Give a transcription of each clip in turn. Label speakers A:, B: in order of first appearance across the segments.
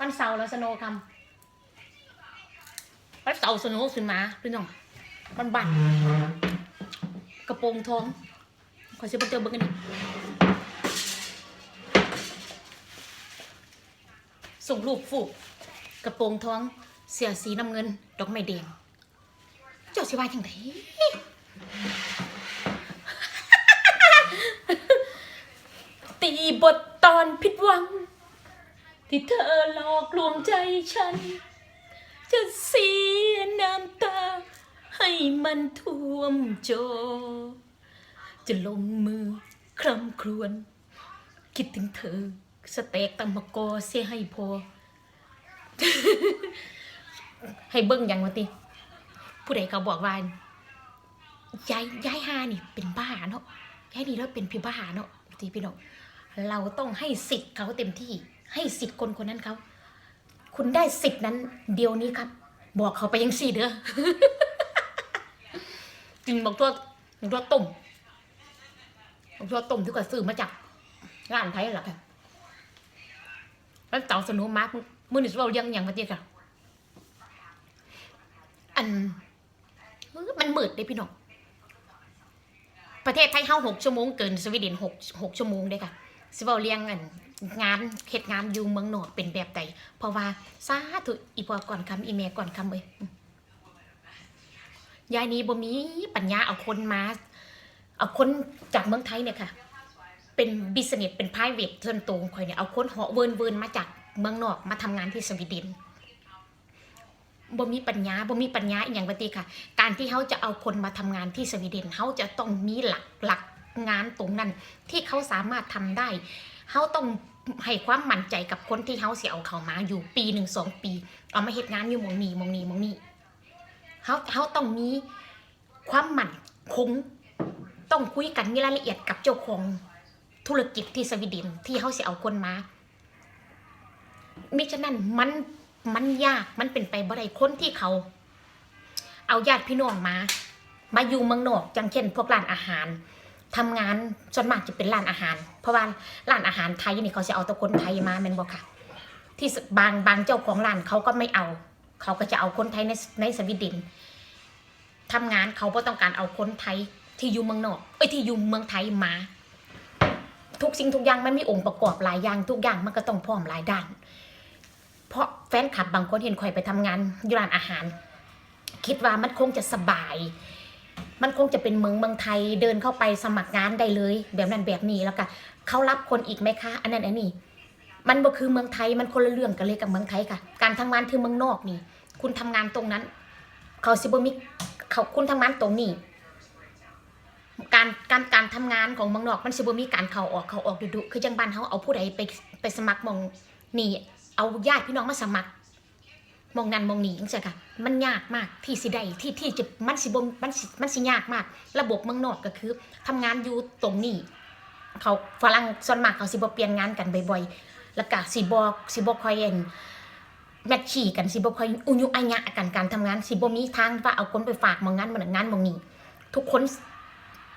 A: วันเสาร์แล้วสโนว์คำวันเสาร์สโนว์ขึ้นมาพี่น้องมันบันกระโปรงทองขอซื้อมาเจอเบิ้งกันดิส่งรูปฟูกกระโปรงทอง เสียสีน้ำเงิน ดอกไม้แดงเจ้าสิว่าจังไดตีบทตอนผิดหวัง ที่เธอหลอกลวงใจฉัน จะเสียน้ำตา ให้มันท่วมจอ จะลงมือคร่ำครวญคิดถึงเธอ สเต็กตำมะกอเสียให้พอ ให้เบิ้งอย่างวะติผู้ใดเขาบอกว่ายายยายฮานี่เป็นบ้าเนาะยายนี่แล้วเป็นพี่บ้าเนาะทีพี่น้องเราต้องให้สิทธิ์เขาเต็มที่ ให้สิทธิ์คนคนนั้นเขา คุณได้สิทธิ์นั้น เดียวนี้ครับ บอกเขาไปยังสี่เด้อจริงบอกตัวบอกตัวต้มบอกตัวต้มที่ก็ซื้อมาจากร้านไทยหรอกค่ะแล้วเต่าสนุมากมือหนึ่งเราเลี้ยงอย่างมาเดียวกันอันเอ้อมันมืดเลยพี่น้องประเทศไทยเฮาหกชั่วโมงเกินสวีเดนหกหกชั่วโมงเด้ค่ะสิเว้าเรียงอัน งานเฮ็ดงานอยู่เมืองนอกเป็นแบบใดเพราะว่าสาธุอีพอก่อนคำอีแม่ก่อนคำเว้ยยายนี้บ่มีปัญญาเอาคนมาเอาคนจากเมืองไทยเนี่ยค่ะเป็นบิสเนสเป็นพายเวทส่วนตัวของข่อยเนี่ยเอาคนเหาะเวินเวินมาจากเมืองนอกมาทำงานที่สวีเดนบ่มีปัญญาบ่มีปัญญาอีหยังปฏิค่ะ การที่เขาจะเอาคนมาทำงานที่สวีเดนเขาจะต้องมีหลักหลักงานตรงนั้น ที่เขาสามารถทำได้ เขาต้องให้ความมั่นใจกับคนที่เขาเสียเอาเขามาอยู่ปีหนึ่งสองปี เอามาเฮ็ดงานอยู่มองนี้มองนี้มองนี้เขาเขาต้องมีความมั่นคงต้องคุยกันมีรายละเอียดกับเจ้าของธุรกิจที่สวีเดนที่เขาเสียเอาคนมามิฉะนั้นมันมันยากมันเป็นไปบ่ได้คนที่เขา เอาญาติพี่น้องมา มาอยู่เมืองนอกจังเช่น พวกร้านอาหาร ทำงานส่วนมากจะเป็นร้านอาหาร เพราะว่าร้านอาหารไทยนี่เขาจะเอาตะคนไทยมาแม่นบ่ค่ะ ที่บางบางเจ้าของร้านเขาก็ไม่เอา เขาก็จะเอาคนไทยในในสวีเดนทำงานเขาก็ต้องการเอาคนไทยที่อยู่เมืองนอกเอ้ยที่อยู่เมืองไทยมา ทุกสิ่งทุกอย่างมันมีองค์ประกอบหลายอย่างทุกอย่างมันก็ต้องพร้อมหลายด้าน เพราะแฟนคลับบางคนเห็นข่อยไปทำงานอยู่ร้านอาหาร คิดว่ามันคงจะสบาย มันคงจะเป็นเมืองเมืองไทยเดินเข้าไปสมัครงานได้เลย แบบนั้นแบบนี้แล้วก็เขารับคนอีกไหมคะ อันนั้นอันนี้มันบ่คือเมืองไทยมันคนละเรื่องกันเลยกับเมืองไทยค่ะ การทำงานคือเมืองนอกนี่ คุณทำงานตรงนั้น เขาสิบ่มีเขาคุณทำงานตรงนี้ การการการทำงานของเมืองนอกมันสิบมีการเขาออกเขาออกดุๆคือจังบ้านเฮาเอาผู้ใดไปไปสมัครมองนี่ เอาญาติพี่น้องมาสมัคร มองนั้นมองนี้จังซี่ค่ะมันยากมากที่สิได้ที่ที่จะมันสิบมันสิมันสิยากมาก ระบบเมืองนอกก็คือทำงานอยู่ตรงนี้เขาฝรั่งส่วนมากเขาสิบ่เปลี่ยนงานกันบ่อยๆแล้วก็สิบ่สิบ่ค่อยเอ็นแมทชี่กันสิบ่ค่อยอุยุอัญญะกันการทำงานสิบ่มีทางว่าเอาคนไปฝากมองงานมองนั้นงานมองนี้ทุกคน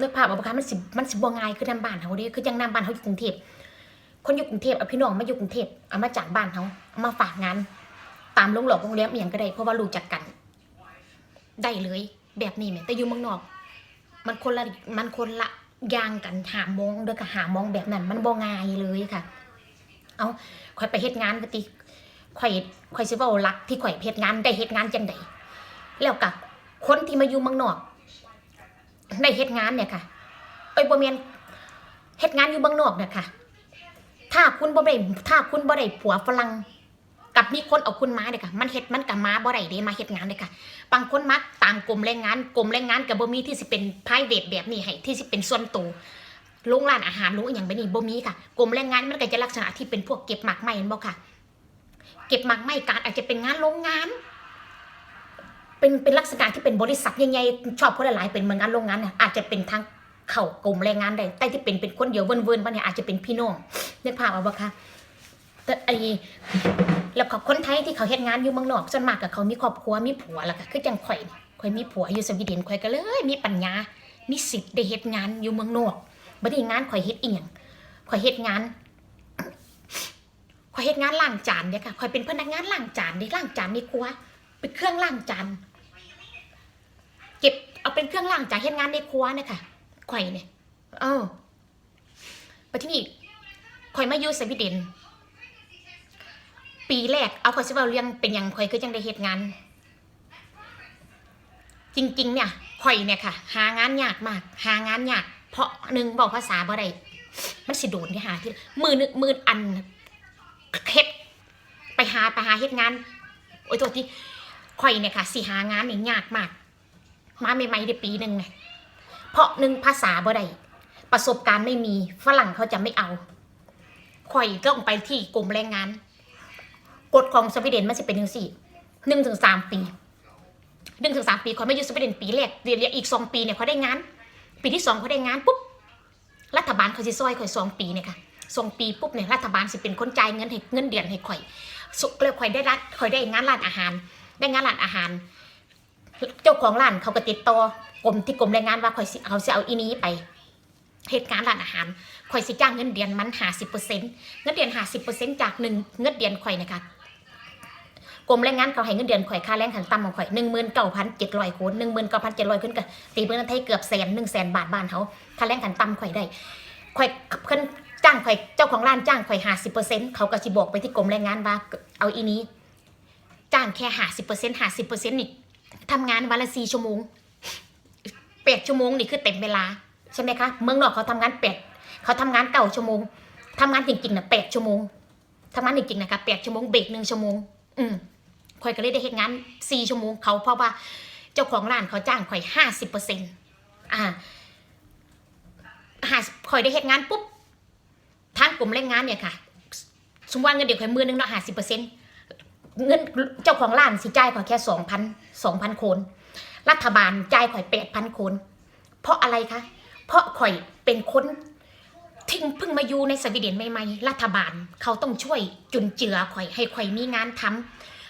A: นึกภาพออกบ่คะมันสิมันสิบ่ง่ายคือนํบ้านเฮาเด้คือจังนํบ้านเฮาอยู่กรุงเทพคนอยู่กรุงเทพเอาพี่น้องมาอยู่กรุงเทพเอามาจากบ้านเฮาเอามาฝากงาน ตามโรงหลอกโรงแรมอหย่างก็ได้เพราะว่ารู้จักกัน ได้เลย แบบนี้แหม่แต่อยู่เมืองนอก มันคนละมันคนละอย่างกันหามองเด้อกับหามองแบบนั้น มันบ่ง่ายเลยค่ะ เอาข่อยไปเฮ็ดงานปฏิข่อยข่อยสิว้ารักที่ข่อยเฮ็ดงานได้เฮ็ดงานจังไดแล้วกับคนที่มาอยู่เมืองนอกได้เฮ็ดงานเนี่ยค่ะเอ้ยบ่แม่นเฮ็ดงานอยู่เมืองนอกเนี่ยค่ะ ถ้าคุณบ่ได้ถ้าคุณบ่ได้ผัวฝรั่ง กับมีคนเอาคุณมาเด้อค่ะมันเฮ็ดมันกับมาบ่ได้เด้มาเฮ็ดงานเด้อค่ะบางคนมักตามกลมแรงงานกลมแรงงานกับบ่มีที่สิเป็นไพรเวทแบบนี้ให้ที่สิเป็นส่วนตัวโรงร้านอาหารโรงอย่างแบบนี้บ่มีค่ะกลมแรงงานมันก็จะลักษณะที่เป็นพวกเก็บหมักไม้เห็นบ่ค่ะ เก็บหมักไม้การอาจจะเป็นงานโรงงาน เป็นเป็นลักษณะที่เป็นบริษัทใหญ่ๆชอบคนหลายๆเป็นเหมือนงานโรงงานน่ะอาจจะเป็นทางเข้ากลุ่มแรงงานได้แต่ที่เป็นเป็นคนเดียวเวินๆว่าเนี่ยอาจจะเป็นพี่น้องนึกภาพออกบ่คะ แต่ไอ้แล้วก็คนไทยที่เขาเฮ็ดงานอยู่เมืองนอกส่วนมากก็เขามีครอบครัวมีผัวแล้วก็คือจังข่อยนี่ข่อยมีผัวอยู่สวีเดนข่อยก็เลย มีปัญญา มีสิทธิ์ได้เฮ็ดงานอยู่เมืองนอกบ่ได้งานข่อยเฮ็ดอีหยังข่อยเฮ็ดงานข่อยเฮ็ดงานล้างจานเนี่ยค่ะคอยเป็นพนักงานล้างจานนี่ล้างจานในครัวเป็นเครื่องล้างจานเก็บเอาเป็นเครื่องล้างจานเฮ็ดงานในครัวเนี่ยค่ะข่อยเนี่ยเออไปที่นี่ข่อยมาอยู่สวีเดน ปีแรกเอาข่อยสิเว้าเรื่องเป็นหยังข่อยคือจังได้เฮ็ดงาน จริง ๆ เนี่ยข่อยเนี่ยค่ะ หางานยากมาก หางานยาก เพราะหนึ่งบอกภาษาบ่ได้มันสิโดนที่หาที่มือนึกมืออันเฮ็ดไปหาไปหาเฮ็ดงานโอ้ยตัวที่ข่อยเนี่ยค่ะสิหางานเนี่ยยากมาก มาใหม่ๆได้ปีหนึ่งไงเพราะหนึ่งภาษาบ่ได้ประสบการณ์ไม่มีฝรั่งเขาจะไม่เอาข่อยต้องไปที่กรมแรงงาน กฎของสวีเดนมันจะเป็นอยังสี่หนึ่งถึงสามปีหนึ่งถึงสามปีเข่อยไม่อยู่สวีเดนปีแรกเรียนอีกสองปีเนี่ยเขาได้งาน ปีที่สองเขาได้งานปุ๊บรัฐบาลเขาจะซอยข่อยสองปีเนี่ยค่ะสองปีปุ๊บเนี่ยรัฐบาลสิเป็นคนจ่ายเงินให้เงินเดือนให้ข่อยสุกเลยข่อยได้รัฐข่อยได้งานร้านอาหาร ได้งานร้านอาหาร เจ้าของร้านเขาก็ติดต่อกรมที่กรมแรงงานว่าข่อยสิเขาสิเอาอีนี้ไปเหตุการณ์ร้านอาหารข่อยสิจ้างเงินเดือนมันหาสิบเปอร์เซ็นต์เงินเดือนหาสิบเปอร์เซ็นต์จากหนึ่งเงินเดือนข่อยนะคะ กรมแรงงานเขาให้เงินเดือนข่อยค่าแรงขั้นต่ำของข่อยหนึ่งหมื่นเก้าพันเจ็ดร้อยคนหนึ่งหมื่นเก้าพันเจ็ดร้อยขึ้นกันตีเป็นเงินไทยเกือบแสนหนึ่งแสนบาทบ้านเขาค่าแรงขั้นต่ำข่อยได้ข่อยเพิ่นจ้างข่อยเจ้าของร้านจ้างข่อยหาสิบเปอร์เซ็นต์เขาก็สิบอกไปที่กรมแรงงานว่าเอาอีนี้ จ้างแค่หาสิบเปอร์เซ็นต์หาสิบเปอร์เซ็นต์นี่ทำงานวันละสี่ชั่วโมงแปดชั่วโมงนี่คือเต็มเวลาใช่ไหมคะเมืองนอกเขาทำงานแปดเขาทำงานเก้าชั่วโมงทำงานจริงๆนะแปดชั่วโมงทำงานจริงๆนะคะแปดชั่วโมงเบรกหนึ่งชั่วโมง อืม ข่อยก็เลยได้เฮ็ดงานสี่ชั่วโมงเขาเพราะว่าเจ้าของร้านเขาจ้างข่อยห้าสิบเปอร์เซ็นต์อ่าหาข่อยได้เฮ็ดงานปุ๊บทางกลุ่มแรงงานเนี่ยค่ะสมมติว่าเงินเดือนข่อยมือหนึงเนาะห้าสิบเปอร์เซ็นต์เงินเจ้าของร้านสิจ่ายข่อยแค่สองพันสองพันคน รัฐบาลจ่ายข่อยแปดพันคน เพราะอะไรคะ เพราะข่อยเป็นคนที่เพิ่งมาอยู่ในสวีเดนใหม่ๆรัฐบาลเขาต้องช่วยจุนเจือข่อยให้ข่อยมีงานทำ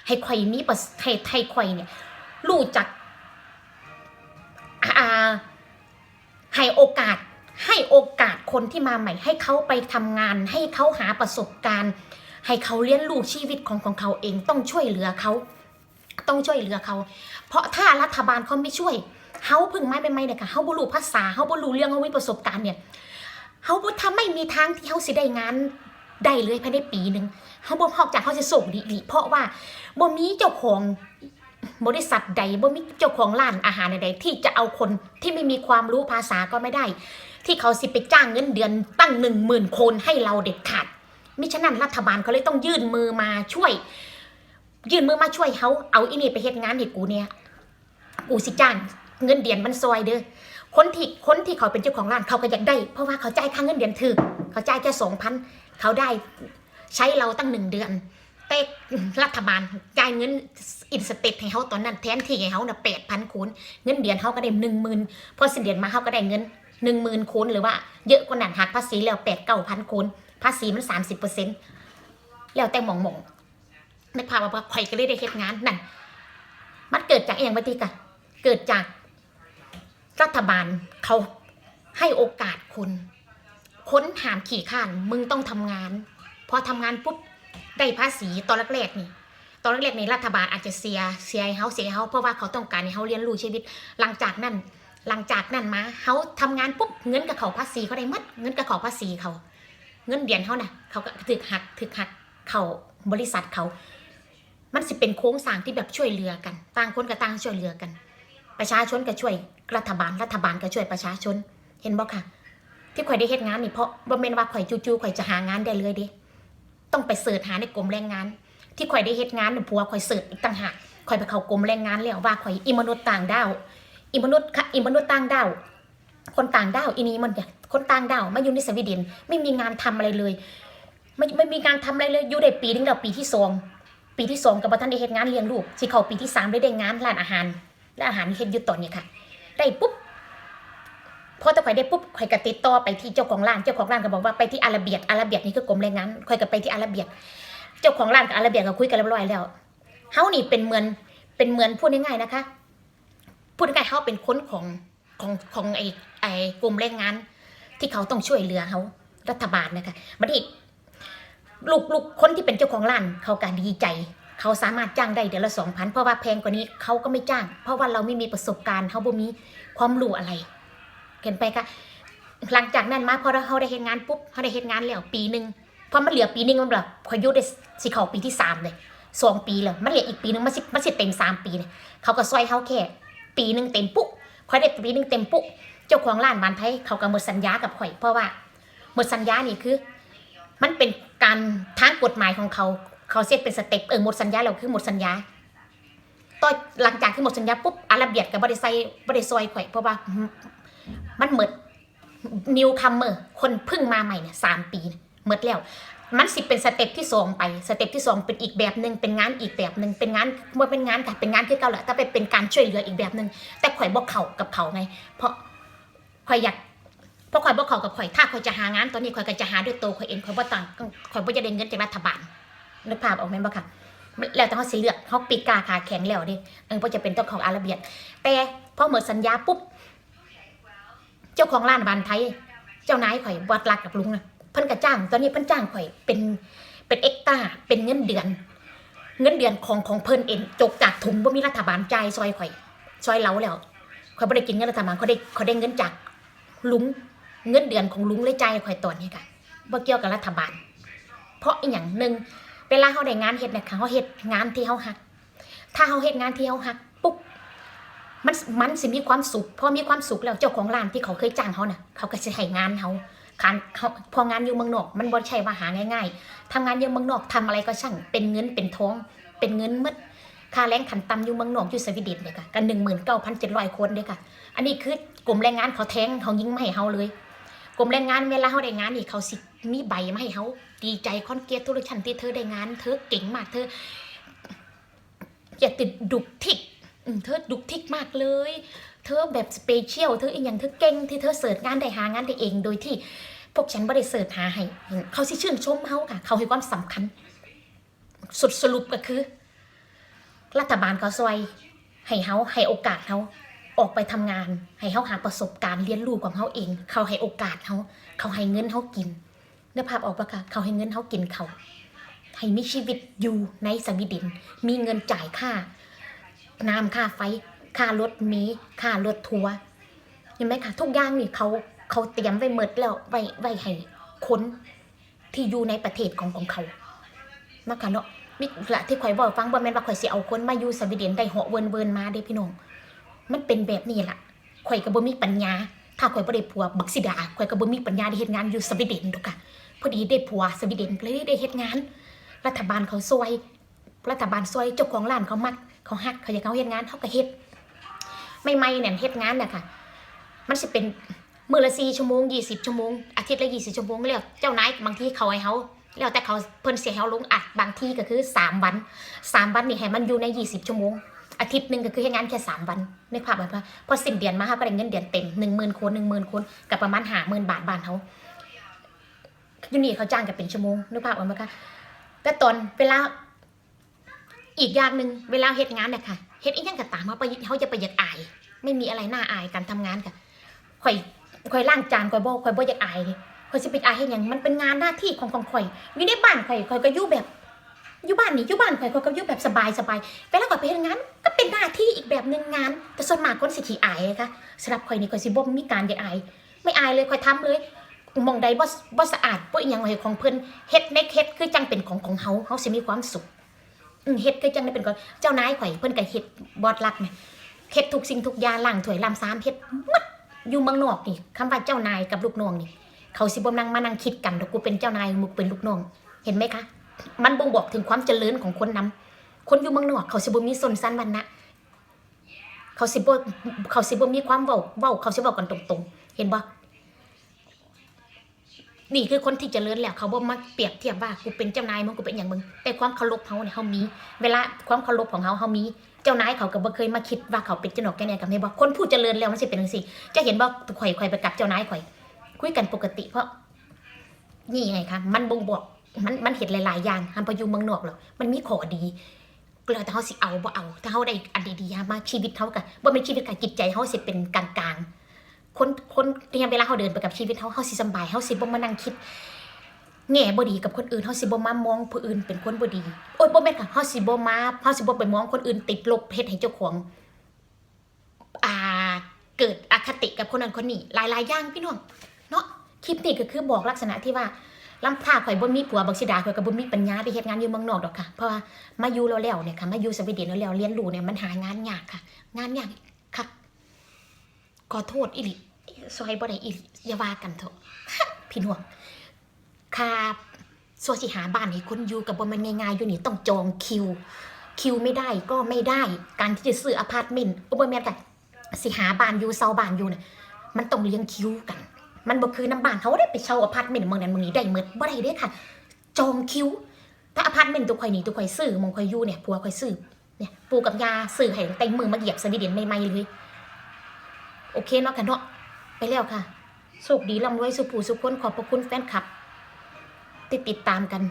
A: ให้ข่อยมีประสให้ให้ข่อยเนี่ยรู้จักให้โอกาสให้โอกาสคนที่มาใหม่ ให้เขาไปทำงาน ให้เขาหาประสบการณ์ ให้เขาเลี้ยงลูกชีวิตของของเขาเองต้องช่วยเหลือเขา ต้องช่วยเหลือเขา เพราะถ้ารัฐบาลเขาไม่ช่วยเขาพึ่งไม่เป็นไม่เนี่ยค่ะเขาบรู้ภาษาเขาบรู้เรื่องเขาไม่ประสบการณ์เนี่ยเขาบ่ทำไม่มีทางที่เขาสิได้งาน ได้เลยภายในปีหนึ่งเขาบ่พอกจากเขาจะส่งดีๆเพราะว่าบ่มีเจ้าของบริษัทใดบ่มีเจ้าของร้านอาหารใดๆที่จะเอาคนที่ไม่มีความรู้ภาษาก็ไม่ได้ ที่เขาสิไปจ้างเงินเดือนตั้งหนึ่งหมื่นคนให้เราเด็ดขาดมิฉะนั้นรัฐบาลเขาเลยต้องยื่นมือมาช่วย ยื่นมือมาช่วยเขาเอาอีนี่ไปเฮ็ดงานให้กูเนี่ยกูสิจ้างเงินเดือนมันซอยเด้อคนที่คนที่เขาเป็นเจ้าของร้านเขาก็อยากได้ เพราะว่าเขาจ่ายค่าเงินเดือนถึกเขาจ่ายแค่สองพัน เขาได้ใช้เราตั้งหนึ่งเดือน แต่รัฐบาลจ่ายเงินอินสเตทให้เขาตอนนั้นแทนที่ให้เขาน่ะแปดพันคูณเงินเดือนเขาก็ได้หนึ่งหมื่นพอสิ้นเดือนมาเขาก็ได้เงินหนึ่งหมื่นคูณหรือว่าเยอะกว่านั้นหักภาษีแล้วแปดเก้าพันคูณภาษีมันสามสิบเปอร์เซ็นต์แล้วแต่หมองหมองในภาพว่าข่อยก็เลยได้เฮ็ดงานนั่นมันเกิดจากอหย่างบัติกะเกิดจากรัฐบาลเขาให้โอกาสคุณ ค้นหามขี่ข้านมึงต้องทำงาน พอทำงานปุ๊บได้ภาษีตอนแรกๆนี่ตอนแรกๆในรัฐบาลอาจจะเสียเสียเขาเสียเขาเพราะว่าเขาต้องการให้เขาเรียนรู้ชีวิต หลังจากนั้น หลังจากนั้นมาเขาทำงานปุ๊บเงินกับเขาภาษีเขาได้หมัดเงินกับเขาภาษีเขา เงินเดือนเขาน่ะ เขาก็ถึกหักถึกหักเขาบริษัทเขา มันสิเป็นโค้งสร้างที่แบบช่วยเหลือกันต่างคนกับต่างช่วยเหลือกัน ประชาชนก็ช่วยรัฐบาลรัฐบาลก็ช่วยประชาชน เห็นบ่ค่ะ ที่ข่อยได้เฮ็ดงานนี่เพราะบ่แม่นว่าข่อยจู่ๆข่อยจะหางานได้เลยเด้ต้องไปเสิร์ชหาในกรมแรงงาน ที่ข่อยได้เฮ็ดงานน่ะผัวข่อยเสิร์ชอีกต่างหากข่อยไปเข้ากรมแรงงานแล้วว่าข่อยอีมนุษย์ต่างดาวอีมนุษย์ค่ะอีมนุษย์ต่างดาวคนต่างดาวอีนี้มันเนี่ยคนต่างดาวมาอยู่ในสวีเดนไม่มีงานทำอะไรเลย ไม่ไม่มีงานทำอะไรเลยอยู่ได้ปีนึงแล้วปีที่สองปีที่สองกับบัทันได้เฮ็ดงานเลี้ยงลูกสิเขาปีที่สามได้ได้งานร้านอาหารและอาหารมีเฮ็ดอยู่ตอนนี้ค่ะ ได้ปุ๊บ พอตะข่อยได้ปุ๊บข่อยก็ติดต่อไปที่เจ้าของร้าน เจ้าของร้านก็บอกว่าไปที่อาราเบียดอาราเบียดนี่คือกรมแรงงานข่อยก็ไปที่อาราเบียด เจ้าของร้านกับอาราเบียดก็คุยกันเรียบร้อยแล้ว เฮานี่เป็นเหมือนเป็นเหมือนพูดง่ายๆนะคะ พูดง่ายๆเฮาเป็นคนของของของไอ้ไอ้กลุ่มแรงงาน ที่เขาต้องช่วยเหลือเขารัฐบาลนะคะบัดนี้ลูกลูกคนที่เป็นเจ้าของร้านเขาก็ดีใจ เขาสามารถจ้างได้เดือนละสองพันเพราะว่าแพงกว่านี้เขาก็ไม่จ้าง เพราะว่าเราไม่มีประสบการณ์เขาบ่มีความรู้อะไร เห็นไปก็หลังจากนั้นมาพอเราเขาได้เห็นงานปุ๊บเขาได้เห็นงานแล้วปีหนึ่งพอมันเหลือปีหนึงมันแบบพออยุได้สิเขาปีที่สามเลยสองปีแล้วมันเหลืออีกปีหนึงมันสิมันสิเต็มสามปีเลยเขาก็ซอยเขาแค่ปีหนึ่งเต็มปุ๊บข่อยได้ปีหนึ่งเต็มปุ๊บเจ้าของร้านบานไทยเขาก็หมดสัญญากับข่อย เพราะว่าหมดสัญญานี่คือ มันเป็นการทางกฎหมายของเขา เขาเซตเป็นสเต็ปเออหมดสัญญาแล้วคือหมดสัญญาต่อหลังจากที่หมดสัญญาปุ๊บอาราเบียดกับบริไซบริซอยข่อยเพราะว่า มันเหมิดนิวคัมเมอร์คนเพิ่งมาใหม่เนี่ยสามปีเหมิดแล้ว มันสิเป็นสเต็ปที่สองไปสเต็ปที่สองเป็นอีกแบบหนึ่งเป็นงานอีกแบบหนึ่งเป็นงานเมันเป็นงานค่ะเป็นงานที่เก่าแหละแต่เป็นเป็นการช่วยเหลืออีกแบบหนึ่งแต่ข่อยบอกเขากับเขาไงเพราะข่อยอยากเพราะข่อยบอกเขากับข่อยถ้าข่อยจะหางานตอนนี้ข่อยก็จะหาด้วยตัวข่อยเองข่อยบ่ต่างข่อยบ่จะได้เงินจากรัฐบาลนึกภาพออกไหมบ่ค่ะแล้วแต่เขาสิเลือกเขาปีกกาขาแข็งแล้วดิเออบ่จะเป็นเจ้าของอาราเบียดแต่พอหมดสัญญาปุ๊บ จ้าของร้านบานไทย เจ้านายข่อยวัดรักกับลุงนะเพิ่นก็จ้าง ตอนนี้เพิ่นจ้างข่อยเป็นเป็นเอ็กตาเป็นเงินเดือน เงินเดือนของของเพิ่นเองจกจากถุงบ่มีรัฐบาลจ่ายซอยข่อยซอยเล้าแล้วข่อยบ่ได้กินเงินรัฐบาลเขาได้เขาได้เงินจากลุงเงินเดือนของลุงเลยจ่ายข่อยตอนนี้ค่ะบ่เกี่ยวกับรัฐบาล เพราะอีหยังหนึ่งเวลาเขาได้งานเฮ็ดนะคะเขาเฮ็ดงานที่เขาฮัก ถ้าเขาเฮ็ดงานที่เขาฮักปุ๊บ มันมันสิมีความสุขพอมีความสุขแล้วเจ้าของร้านที่เขาเคยจ้างเขาน่ะ เขาก็จะให้งานเขาการเขาพองานอยู่เมืองนอก มันบ่ใช่ว่าหาง่ายๆทำงานอยู่เมืองนอกทำอะไรก็ช่าง เป็นเงินเป็นทอง เป็นเงินหมดค่าแรงขันต่ำอยู่เมืองนอกอยู่สวีเดนเลยค่ะกันหนึ่งหมื่นเก้าพันเจ็ดร้อยคนเลยค่ะ อันนี้คือกลุ่มแรงงานเขาแทงเขายิงไมาให้เขาเลยกลุ่มแรงงานเวลาเขาได้งานนี่เขาสิมีใบมาให้เขาดีใจคอนเกตทุกชันที่เธอได้งาน เธอเก่งมากเธออย่าติดดุกทิก เธอดุกทิกมากเลย เธอแบบสเปเชียลเธออีกอย่างเธอเก่งที่เธอเสิร์ชงานได้หางานได้เองโดยที่พวกฉันไม่ได้เสิร์ชหาให้เขาสิชื่นชมเขาค่ะ เขาให้ความสำคัญ สุดสรุปก็คือ รัฐบาลเขาซอยให้เขาให้โอกาสเขาออกไปทำงาน ให้เขาหาประสบการณ์เรียนรู้ของเขาเอง เขาให้โอกาสเขาเขาให้เงินเขากินเนื้อภาพออกปะคะเขาให้เงินเขากินเขาให้มีชีวิตอยู่ในสวีเดนมีเงินจ่ายค่า น้ำค่าไฟค่ารถเมล์ค่ารถทัวร์เห็นไหมคะทุกอย่างนี่เขาเขาเตรียมไว้เมดแล้วไว้ไว้ให้คนที่อยู่ในประเทศของของเขานะคะเนาะมิละที่ข่อยบอกฟังบ่แม่นว่าข่อยสิเอาคนมาอยู่สวีเดนได้เหาะเวินเวินมาเด้พี่น้องมันเป็นแบบนี้ล่ะข่อยก็บ่มีปัญญา ถ้าข่อยบ่ได้ผัวบักสิดาข่อยก็บ่มีปัญญาได้เฮ็ดงานอยู่สวีเดนดอกค่ะพอดีได้ผัวสวีเดนเลยได้เฮ็ดงาน รัฐบาลเขาซวย รัฐบาลซวยจ้าของร้านเขามักเขาฮักเขาอยากเขาเฮ็ดงานเขาก็เฮ็ดไม่ไม่เนี่ยเฮ็ดงานน่ะค่ะมันสิเป็นมื้อละ4ชั่วโมง20ชั่วโมงอาทิตย์ละ20ชั่วโมงแล้วเจ้านายบางทีเขาให้เขาแล้วแต่เขาเพิ่นเสิให้เฮาลงอัดบางทีก็คือ3วัน3วันนี่ให้มันอยู่ใน20ชั่วโมงอาทิตย์หนึ่งก็คือให้งานแค่3วันในภาพแบบว่าพอสิ้นเดือนมาเขาก็ได้เงินเดือนเต็ม10,000คน10,000คนกับประมาณ50,000บาทบ้านเขาอยู่นี่เขาจ้างกันเป็นชั่วโมงนึกภาพออกไหมคะแต่ตอนเวลา อีกอย่างหนึ่งเวลาเฮ็ดงานเนี่ยค่ะเฮ็ดอีกอย่างก็ตามเขาไปเขาจะไปอยากอาย ไม่มีอะไรน่าอายการทำงานค่ะข่อยข่อยล้างจานข่อยบ่ข่อยบ่อยากอายเลยข่อยสิไปอายเฮ็ดหยังมันเป็นงานหน้าที่ของของข่อยอยู่ในบ้านข่อยข่อยก็อยู่แบบอยู่บ้านนี่อยู่บ้านข่อยข่อยก็อยู่แบบสบายสบายเวลาข่อยไปเฮ็ดงานก็เป็นหน้าที่อีกแบบหนึ่งงาน แต่ส่วนมากคนสิขี้อายนะคะสำหรับข่อยนี่ข่อยสิบ่มีการอยากอาย ไม่อายเลยข่อยทำเลยมองใดบ่บ่สะอาดบ่อีหยังไว้ของเพิ่นเฮ็ดในเฮ็ดคือจังเป็นของของเฮาเฮาสิมีความสุข เฮ็ดคือจังได้เป็นก่อนเจ้านายข่อยเพิ่นก็เฮ็ดบอดรักนะเฮ็ดทุกสิ่งทุกอย่างล้างถ้วยล้างซ้ำเฮ็ดหมดอยู่เมืองนอกนี่คำว่าเจ้านายกับลูกน้องนี่ เขาสิบ่นั่งมานั่งคิดกันดอกกูเป็นเจ้านายมึงเป็นลูกน้อง เห็นไหมคะ มันบ่งบอกถึงความเจริญของคนนำคนอยู่เมืองนอกเขาสิบ่มีสนสันวันนะเขาสิบ่เขาสิบ่มีความเว้าเว้าเขาสิเว้ากันตรงๆ เห็นบ่ นี่คือคนที่เจริญแล้วเขาบ่มาเปรียบเทียบว่ากูเป็นเจ้านายมึงกูเป็นอย่างมึง แต่ความเคารพเขาเนี่ยเขามี เวลาความเคารพของเขาเขามี เจ้านายเขาก็บ่เคยมาคิดว่าเขาเป็นเจ้าหนอกแกเนี่ยกับแม่บอกคนผู้เจริญแล้วมันสิเป็นจังซี่จะเห็นว่าข่อยข่อยไปกับเจ้านายข่อย คุยกันปกติเพราะ นี่ไงคะมันบ่งบอกมันมันเห็นหลาย ๆ อย่างทำพออยู่เมืองนอกหรอกมันมีข้อดีแล้วแต่เขาสิเอาบ่เอา ถ้าเขาได้อันดีๆมาชีวิตเขากับว่าเป็นชีวิตกับจิตใจเขาสิเป็นกลางๆ คนคนเรียเวลาเขาเดินไปกับชีวิตเขาเขาสิสบายเขาสิบ่มานั่งคิดแง่บ่ดีกับคนอื่นเฮาสิบ่มามองผู้อื่นเป็นคนบ่ดี โอ้ยบ่แม่นค่ะเฮาสิบ่มาเฮาสิบ่ไปมองคนอื่นติดลบเฮ็ดให้เจ้าของอ่าเกิดอคติกับคนนั้นคนนี้หลายๆอย่างพี่น้องเนาะคลิปนี้ก็คือบอกลักษณะที่ว่าลำพาข่อยบ่มีผัวบักสิดาข่อยก็บ่มีปัญญาไปเฮ็ดงานอยู่เมืองนอกดอกค่ะ เพราะว่ามาอยู่แล้วเนี่ยค่ะมาอยู่สวีเดนแล้วเรียนรู้เนี่ยมันหางานยากค่ะ งานยากค่ะ ขอโทษอีหลิซอยบ่ได้อีหลิอย่าว่ากันเถอะพี่น้องค่าโซสิหาบ้านให้คนอยู่กับบ่มันง่ายๆอยู่นี่ต้องจองคิว คิวไม่ได้ก็ไม่ได้ การที่จะซื้ออพาร์ตเมนต์อุบแม่นกันสิหาบ้านอยู่เซาบ้านอยู่เนี่ยมันต้องเลี้ยงคิวกัน มันบ่คือน้ำบ้านเขาได้ไปเช่าอพาร์ตเมนต์เมืองนั้นเมืองนี้ได้หมดบ่ได้เด้ค่ะ จองคิว ถ้าอพาร์ตเมนต์ตัวข่อยนี่ตัวข่อยซื้อมองข่อยอยู่เนี่ยผัวข่อยซื้อเนี่ยปูกับยาซื้อให้แต่มือมาเหยียบสวีเดนใหม่ๆเลย โอเคเนาะค่ะเนาะไปแล้วค่ะโชคดีร่ำรวยสุขผู้สุขคนขอบพระคุณแฟนคลับ ติดติดตามกัน